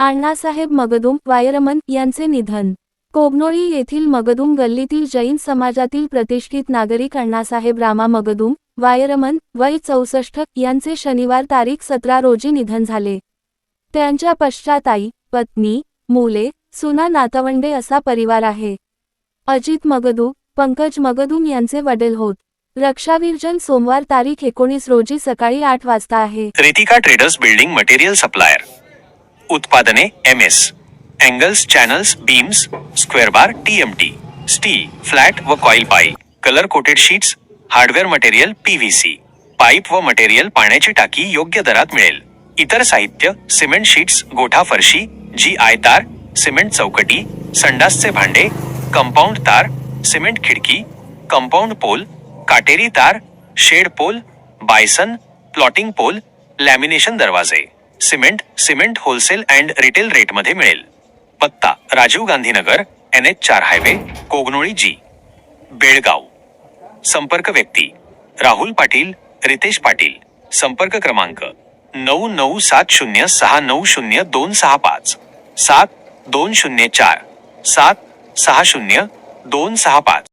Annasaheb Magdum wireman यांचे निधन. कोगनोळी येथील मगदुम गल्लीतील जैन समाजातील प्रतिष्ठित नागरिक अण्णासाहेब रामा मगदुम वायरमन वय चौसष्ट यांचे शनिवार तारीख सतरा रोजी निधन झाले. त्यांच्या पश्चात आई पत्नी मुले सुना नातवंडे असा परिवार आहे. अजित मगदू पंकज मगदूम यांचे वडील होत. रक्षावीरजन सोमवार तारीख एकोणीस रोजी सकाळी आठ वाजता आहे. Ritika traders building material supplier. उत्पादने M S angles channels beams square bar T M T steel flat व कॉईल पाई colour coated sheets hardware material PVC pipe व मटेरियल पाण्याची टाकी योग्य दरात मिळेल. इतर साहित्य सिमेंट शीट्स गोठा फरशी जी आय तार सिमेंट चौकटी संडासचे भांडे कंपाऊंड तार सिमेंट खिडकी कंपाऊंड पोल काटेरी तार shed pole bison plotting pole lamination दरवाजे. Cement cement wholesale and retail रेटमध्ये मिळेल. पत्ता राजीव गांधीनगर एन एच चार हायवे कोगनोळी जी बेळगाव. संपर्क व्यक्ती राहुल पाटील रितेश पाटील. संपर्क क्रमांक नऊ नऊ सात शून्य सहा नऊ शून्य दोन सहा पाच. सात दोन शून्य चार सात सहा शून्य दोन सहा पाच.